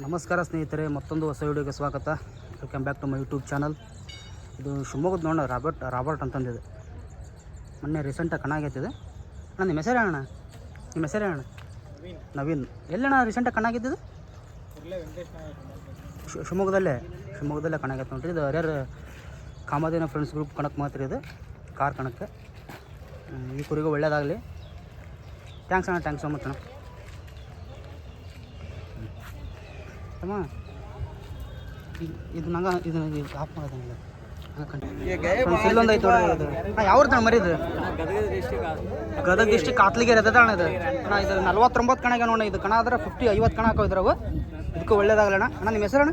ನಮಸ್ಕಾರ ಸ್ನೇಹಿತರೆ, ಮತ್ತೊಂದು ಹೊಸ ವಿಡಿಯೋಗೆ ಸ್ವಾಗತ. Welcome back to my YouTube channel ಇದು ಶಿವಮೊಗ್ಗದ ನೋಡ ರಾಬರ್ಟ್ ರಾಬರ್ಟ್ ಅಂತಂದಿದೆ. ಮೊನ್ನೆ ರೀಸೆಂಟಾಗಿ ಕಣ್ಣಾಗೈತಿದೆ ಅಣ್ಣ, ನಿಮ್ಮ ಹೆಸರು ಅಣ್ಣ ನಿಮ್ಮ ಹೆಸರು ಅಣ್ಣ ನವೀನ್. ಎಲ್ಲಣ್ಣ ರೀಸೆಂಟಾಗಿ ಕಣ ಆಗಿದ್ದು ಶಿ- ಶಿವಮೊಗ್ಗದಲ್ಲೇ? ಶಿವಮೊಗ್ಗದಲ್ಲೇ ಕಣ್ಣಾಗೈತೆ ಆಗೈತೆ ನೋಡ್ರಿ, ಇದು ಹರಿಯರ್ ಕಾಮದೇನ ಫ್ರೆಂಡ್ಸ್ ಗ್ರೂಪ್ ಕಣಕ್ಕೆ ಮಾತ್ರ ಇದು, ಕಾರ್ ಕಣಕ್ಕೆ. ಈ ಕುರಿಗೂ ಒಳ್ಳೇದಾಗಲಿ. ಥ್ಯಾಂಕ್ಸ್ ಅಣ್ಣ ಥ್ಯಾಂಕ್ಸ್ ಸೊ ಮಚ್ ಅಣ್ಣ. ಅಮ್ಮ ಇದ್- ನಂಗೆ ಇದು ನಂಗೆ ಆಫ್ ಮಾಡೋದಂಗೆ ಇಲ್ಲೊಂದು ಐತೆ ಹಾಂ ಯಾವ ಅಣ್ಣ ಮರಿದು? ಗದಗ ಡಿಸ್ಟಿಕ್ ಆತ್ಲಿಗೆರೆ ಅದ ಅಣ್ಣ ಇದು. ಅಣ್ಣ ಇದು ನಲ್ವತ್ತೊಂಬತ್ತು ಕಣಗೆ ನೋಡ ಇದು ಕಣ ಆದ್ರೆ ಫಿಫ್ಟಿ ಐವತ್ತು ಕಣ ಹಾಕೋ ಇದ್ರವು ಇದಕ್ಕೂ ಒಳ್ಳೇದಾಗಲ್ಲ ಅಣ್ಣ. ಅಣ್ಣ ನಿಮ್ಮ ಹೆಸರು ಅಣ್ಣ.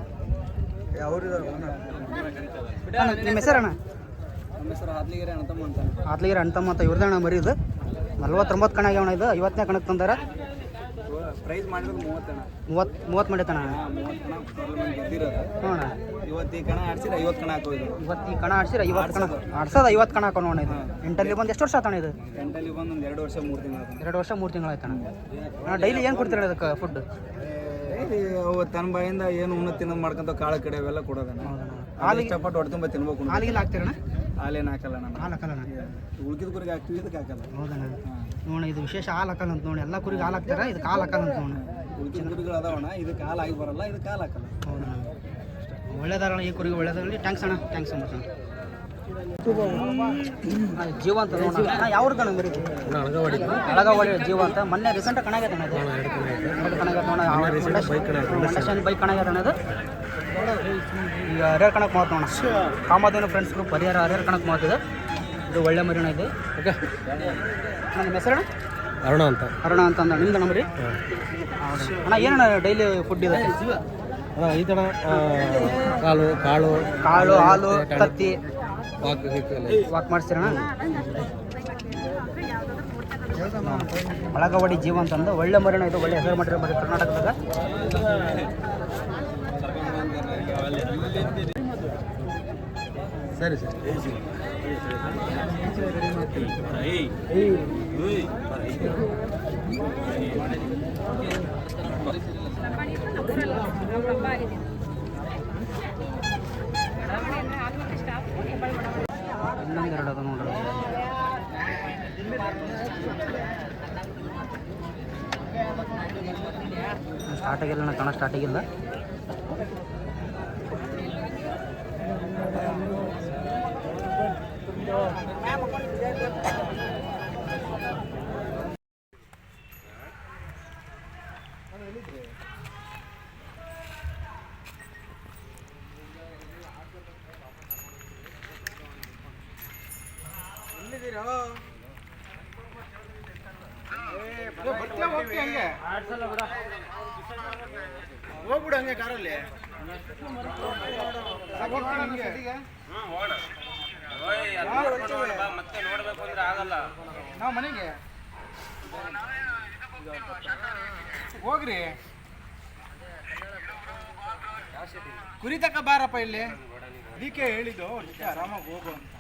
ಅಣ್ಣ, ನಿಮ್ಮ ಹೆಸರು ಅಣ್ಣ ನಮ್ಮ ಹೆಸರು ಹಾದ್ಲಿಗೆರೆ ಅಣ್ಣತಮ್ಮ ಅಂತ. ಆತ್ಲಿಗೆರೆ ಅಣ್ತಮ್ಮ ಅಂತ ಇವ್ರದ್ದು ಅಣ್ಣ ಮರಿ ಇದು ನಲ್ವತ್ತೊಂಬತ್ತು ಕಣ ಆಗ್ಯಾವ ಅಣ್ಣ ಇದು. ಐವತ್ತನೇ ಕಣಕ್ಕೆ ತಂದಾರ. ಪ್ರೈಸ್ ಮಾಡಿರೋದು ಮೂವತ್ತಣ್ಣ ಮೂವತ್ತು ಮೂವತ್ತು ಹ್ಞೂ ಅಣ್ಣ. ಇವತ್ತು ಈ ಕಣ ಆಡ್ಸಿದ್ರೆ ಐವತ್ತು ಕಣ ಹಾಕೋದು ಇವತ್ತು ಈ ಕಣ ಆಡ್ಸಿರ ಐವತ್ತು ಕಣ ಆಡ್ಸೋದು. ಐವತ್ತು ಕಣ ಹಾಕೋಣ ಅಣ್ಣ ಇದು. ಎಂಟಲ್ಲಿ ಬಂದು ಎಷ್ಟು ವರ್ಷ ಆತಣ ಇದು? ಎಂಟಲ್ಲಿ ಬಂದು ಒಂದು ಎರಡು ವರ್ಷ ಮೂರು ತಿಂಗಳು ಎರಡು ವರ್ಷ ಮೂರು ತಿಂಗಳು ಆಯ್ತಣ್ಣ. ಅಣ್ಣ ಡೈಲಿ ಏನು ಕೊಡ್ತೀರ ಅದಕ್ಕೆ ಫುಡ್ ಡೈಲಿ ಅವು ತನ್ನ ಬಾಯಿಂದ ಏನು ಉಣ್ಣ ತಿನ್ನೋದು ಮಾಡ್ಕೊಂತ ಕಾಳು ಕಡೆ ಅವೆಲ್ಲ ಕೊಡೋದಣ್ಣ. ಹಾಲಿಗೆ ಇಷ್ಟಪಟ್ಟು ಹೊಟ್ಟೆ ತುಂಬ ತಿನ್ಬೇಕು ಹಾಲಿಗೆಲ್ಲ ಹಾಲಿಗೆ ಹಾಕ್ತೀರಣ್ಣ? ಹಾಲೇನು ಹಾಕಲ್ಲ ನಾನು. ಹಾಲು ಹಾಕಲ್ಲ ಉಳ್ಕಿದ ಕುರಿಗೆ ಹಾಕ್ತೀವಿ ಇದಕ್ಕೆ ಹಾಕಲ್ಲ. ಹೌದಣ್ಣ. ಹಾಂ ನೋಡಿ ಇದು ವಿಶೇಷ ಹಾಲು ಹಾಕಲ್ಲ ಅಂತ ನೋಡಿ ಎಲ್ಲ ಕುರಿಗೆ ಹಾಲು ಹಾಕ್ತಾರೆ? ಇದಕ್ಕೆ ಹಾಲು ಹಾಕಲ್ಲ ಅಂತ ನೋಡಿ. ಉಳ್ಕಿದ ಕುರಿಗಳು ಅದಾವಣ್ಣ ಇದಕ್ಕೆ ಹಾಲು ಆಗಿ ಬರಲ್ಲ ಇದಕ್ಕೆ ಹಾಲು ಹಾಕಲ್ಲ. ಹೌದಣ್ಣ ಒಳ್ಳೇದಾರಣ ಈ ಕುರಿಗೆ ಒಳ್ಳೇದಾಗಲಿ. ಥ್ಯಾಂಕ್ಸ್ ಅಣ್ಣ ಥ್ಯಾಂಕ್ಸ್ ಸೊ ಮಚ್ ಅಣ್ಣ. ಆ, ಜೀವ ಅಂತ ನೋಡೋಣ ಯಾವ ಕಣ ಮರಿ ಅಳಗವಾಡಿ ಜೀವ ಅಂತ. ಮೊನ್ನೆ ರೀಸೆಂಟ್ ಕಣ ಆಗೈತೆ ಅಣ್ಣ ಇದು. ಎರಡು ಕಣ ಆಗೈತೆ. ನೋಡ. ಬೈಕ್ ಕಣ ಆಗೈತೆ ಅಣ್ಣ ಇದು. ಈಗ ಹರಿಹರ ಕಣಕ್ಕೆ ಮಾತು ನೋಡೋಣ ಕಾಮಧೇನು ಫ್ರೆಂಡ್ಸ್ ಗ್ರೂಪ್ ಹರಿಹರ ಹರಿಹರ ಕಣಕ್ಕೆ ಮಾತಿದೆ ಇದು ಒಳ್ಳೆ ಮರಿಣ ಇದೆ. ಓಕೆ. ನಿಮ್ಮ ಹೆಸರಣ್ಣ? ಅರುಣ ಅಂತ. ಅರುಣ ಅಂತ ಅಂದ. ನಿಮ್ದು ನಂಬರಿ ಅಣ್ಣ ಏನಣ್ಣ ಡೈಲಿ ಫುಡ್ ಇದೆ? ಈ ಥರ ಕಾಲು ಕಾಳು ಕಾಳು ಹಾಲು ತತ್ತಿ. ವಾಕ್ ವಾಕ್ ಮಾಡಿಸ್ತೀರಣ್ಣ ಬಳಗವಾಡಿ ಜೀವ ಅಂತಂದು ಒಳ್ಳೆ ಮರಿಣ ಇದು ಒಳ್ಳೆ ಹೆಸರು ಮಾಡಿರೋ ಮರಿ ಕರ್ನಾಟಕದಾಗ. ಸರಿ ಸರಿ. ಅದ ಸ್ಟಾರ್ಟ್ ಆಗಿಲ್ಲ ಕಣ ಸ್ಟಾರ್ಟ್ ಆಗಿಲ್ಲ. ಹೋಗ್ಬಿಡು ಹಂಗೆ ಕಾರಲ್ಲಿ. ನಾವು ಮನೆಗೆ? ಹೋಗ್ರಿ. ಕುರಿ ತಕ ಬಾರಪ್ಪ ಇಲ್ಲಿ. ಅದಕ್ಕೆ ಹೇಳಿದ್ದು ಅವ್ರ ಆರಾಮಾಗಿ ಹೋಗು ಅಂತ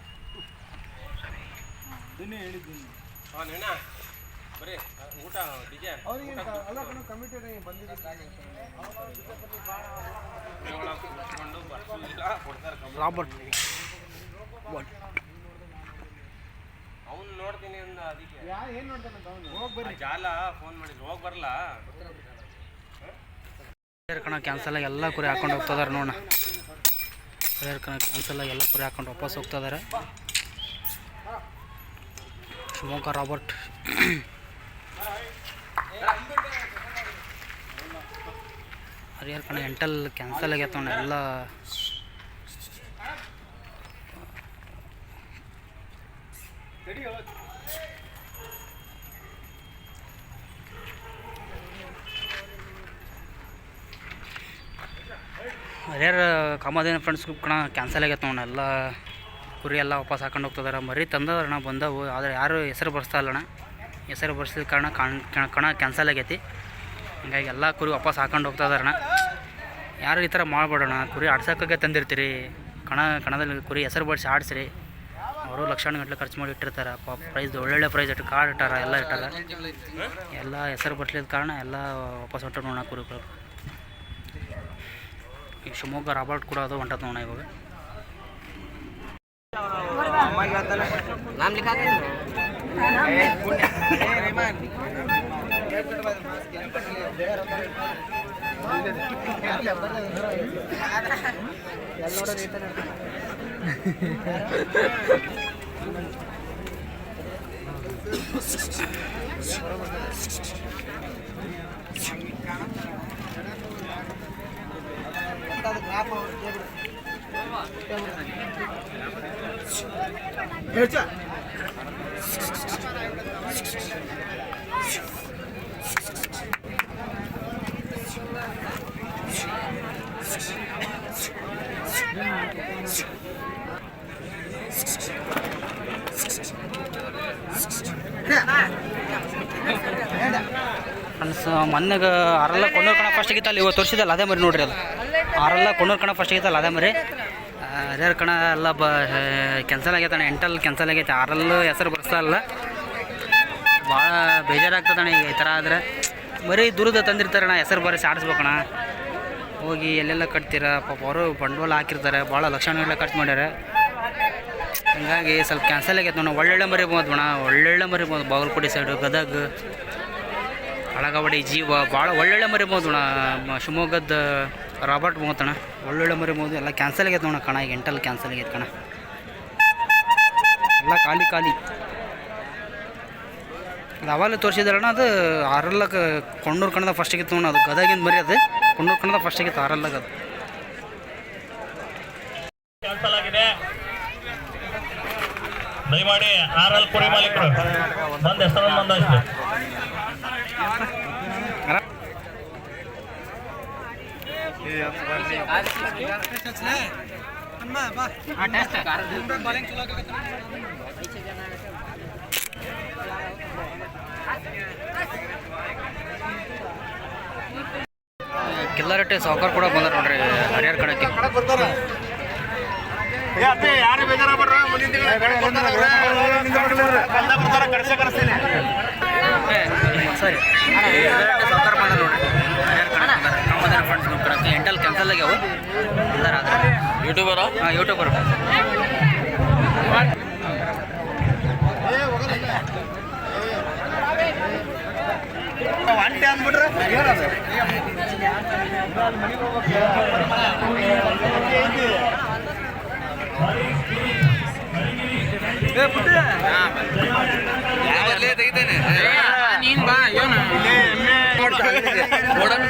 ಅದನ್ನೇ ಹೇಳಿದ್ದೀನಿ. ಅವ್ರಿಗೆ ಅಲ್ಲ ಕಣ ಕಮಿಟಿ ರಾಬರ್ಟ್. ಅವ್ನು ನೋಡ್ತೀನಿ ಅಂದ ಅದಕ್ಕೆ. ಯಾ ಏನು ನೋಡ್ತಾನೆ ಅವನು? ಹೋಗಿ ಬರ್ರಿ. ಜಾಲ ಫೋನ್ ಮಾಡಿದ್ರು. ಹೋಗಿ ಬರಲ್ಲ ಕಣ ಕ್ಯಾನ್ಸಲ್ ಆಗಿ ಎಲ್ಲ ಕುರಿ ಹಾಕೊಂಡು ಹೋಗ್ತಿದ್ದಾರೆ ನೋಡೋಣ. ಹರಿಹರ ಕಣ ಕ್ಯಾನ್ಸಲ್ ಆಗಿ ಎಲ್ಲ ಕುರಿ ಹಾಕೊಂಡು ವಾಪಸ್ ಹೋಗ್ತದಾರೆ ಶಿವಮೊಗ್ಗ ರಾಬರ್ಟ್. ಹರಿಹರ ಕಣ ಎಂಟಲ್ ಕ್ಯಾನ್ಸಲ್ ನೋಡ, ಎಲ್ಲ. ಹರಿಹರ ಕಾಮಧೇನು ಫ್ರೆಂಡ್ಸ್ ಗ್ರೂಪ್ ಕಣ ಕ್ಯಾನ್ಸಲ್ ನೋಡ, ಎಲ್ಲ. ಕುರಿ ಎಲ್ಲ ವಾಪಸ್ ಹಾಕೊಂಡು ಹೋಗ್ತದಾರ. ಮರಿ ತಂದದಣ್ಣ ಬಂದವು, ಆದರೆ ಯಾರು ಹೆಸರು ಬರ್ಸ್ತಾ ಇಲ್ಲಣ್ಣ. ಹೆಸರು ಬರ್ಸಿದ ಕಾರಣ ಕಣ್- ಕಣ- ಕ್ಯಾನ್ಸಲ್ ಆಗೈತಿ. ಹಿಂಗಾಗಿ ಎಲ್ಲ ಕುರಿ ವಾಪಸ್ ಹಾಕೊಂಡು ಅಣ್ಣ ಯಾರು ಈ ಥರ ಮಾಡ್ಬೇಡಣ ಕುರಿ ಆಡ್ಸೋಕ್ಕಾಗೆ ತಂದಿರ್ತೀರಿ. ಕಣ, ಕಣದಲ್ಲಿ ಕುರಿ ಹೆಸರು ಬರ್ಸಿ ಆಡಿಸ್ರಿ. ಅವರು ಲಕ್ಷಾಣ ಗಂಟಲೆ ಖರ್ಚು ಮಾಡಿ ಇಟ್ಟಿರ್ತಾರೆ. ಪಾಪ ಪ್ರೈಸ್ ಒಳ್ಳೊಳ್ಳೆ ಪ್ರೈಸ್ ಇಟ್ಟು ಕಾರ್ಡ್ ಇಟ್ಟಾರ, ಎಲ್ಲ ಇಟ್ಟಾರ. ಎಲ್ಲ ಹೆಸರು ಬರ್ಸ್ಲಿದ ಕಾರಣ ಎಲ್ಲ ವಾಪಸ್ ಹೊಟ್ಟು ನೋಡೋಣ ಕುರಿಗಳು. ಈ ಶಿವಮೊಗ್ಗ ರಾಬರ್ಟ್ ಕೂಡ ಅದು ಹೊಂಟದ ನೋಡೋಣ ಇವಾಗ. ಅಮ್ಮ ಯಾತನ ನಾಮ ಲಖಾದೆ ನಾಮ್ ರಹಮನ್ ರೇಮನ್ 200 ಮೊನ್ನೆಗೆ ಆರಲ್ಲ ಕೊಂಡೋರ್ ಕಣ ಫಸ್ಟ್ ಆಗಿತ್ತಲ್ಲ ಇವತ್ತು ತೋರಿಸಿದಲ್ಲ ಅದೇ ಮರಿ ನೋಡ್ರಿ ಅದು. ಆರಲ್ಲ ಕೊಂಡೋರ್ ಕಣ ಫಸ್ಟ್ ಅದೇ ಮರಿ. ಅದೇ ಕಣ ಎಲ್ಲ ಬ ಕ್ಯಾನ್ಸಲ್ ಆಗೈತಣ್ಣ ಎಂಟಲ್ ಕ್ಯಾನ್ಸಲ್ ಆಗೈತೆ. ಆರಲ್ಲೂ ಹೆಸರು ಬರ್ಸಲ್ಲ ಭಾಳ ಬೇಜಾರಾಗ್ತದಣ್ಣ ಈಗ ಈ ಥರ ಆದರೆ. ಮರಿ ದೂರದ ತಂದಿರ್ತಾರಣ್ಣ ಹೆಸರು ಬರೆಸಿ ಆಡಿಸ್ಬೇಕಣ್ಣ ಹೋಗಿ ಎಲ್ಲೆಲ್ಲ ಕಟ್ತೀರ? ಪಾಪ ಅವರು ಬಂಡವಾಳ ಹಾಕಿರ್ತಾರೆ. ಭಾಳ ಲಕ್ಷಣಗಳೆಲ್ಲ ಖರ್ಚು ಮಾಡ್ಯಾರ. ಹಂಗಾಗಿ ಸ್ವಲ್ಪ ಕ್ಯಾನ್ಸಲ್ ಆಗೈತೆ ಅಣ್ಣ ಒಳ್ಳೊಳ್ಳೆ ಮರಿ ಬಂದು ಅಣ್ಣ. ಒಳ್ಳೊಳ್ಳೆ ಮರಿ ಬಂದು ಬಾಗಲಕೋಟೆ ಸೈಡು ಗದಗ. ಹಳಗವಡಿ ಜೀವ. ಭಾಳ ಒಳ್ಳೊಳ್ಳೆ ಮರಿ ಬೋದು ಅಣ್ಣ. ಶಿವಮೊಗ್ಗದ ರಾಬರ್ಟ್ ಮೋತಣ. ಒಳ್ಳೊಳ್ಳೆ ಮರಿ ಬೋದು ಎಲ್ಲ ಕ್ಯಾನ್ಸಲ್ ಆಗೈತೆ ಅಣ್ಣ ಕಣ. ಎಂಟಲ್ಲಿ ಕ್ಯಾನ್ಸಲ್ ಆಗೈತೆ ಕಣ. ಎಲ್ಲ ಖಾಲಿ ಖಾಲಿ. ಅವಾಗಲೇ ತೋರಿಸಿದಾರಣ್ಣ ಅದು ಆರಲ್ಲಕ ಕೊಂಡೂರು ಕಣದ ಫಸ್ಟ್ ಆಗಿತ್ತು ನೋಡ ಅದು ಗದಗಿಂದ ಮರಿ ಅದು. ಕೊಂಡೂರು ಕಣದ ಫಸ್ಟ್ ಆಗಿತ್ತು ಆರಲ್ಲಾಗ ಅದು. ದಯಮಾಡಿ ಆರಲ್ ಕುರಿ ಮಾಲೀಕರು. ಬಂದ ಹೆಸರನ್ನು ನೋಂದಾಯಿಸಿ ಕಿಲ್ಲರಟ್ಟೆ ಸಾವುಕಾರ ಕೂಡ ಬಂದಾರ ನೋಡ್ರಿ ಹರಿಹರ ಕಣಕ್ಕೆ ಯಾರು ಬೇಜಾರ ಮುಂದಿನ ಸರಿ ಕಿಲ್ಲರಟ್ಟೆ ಸಾವುಕಾರ ಬಂದಾರ ನೋಡ್ರಿ ಹರಿಹರ ಕಣಕ್ಕೆ ಬಂದಾರ ನಮ್ಮದರ ಫ್ರೆಂಡ್ಸ್ ನಮ್ಮ ಕಣಕ್ಕೆ ಎಂಟಲ್ಲಿ ಕ್ಯಾನ್ಸಲ್ ಆಗ್ಯಾವ ಎಲ್ಲಾರ ಆದ್ರೆ? ಯೂಟ್ಯೂಬರ? ಹಾಂ ಯೂಟ್ಯೂಬರ್ ಒಂಟೆ ಗೋಡನ್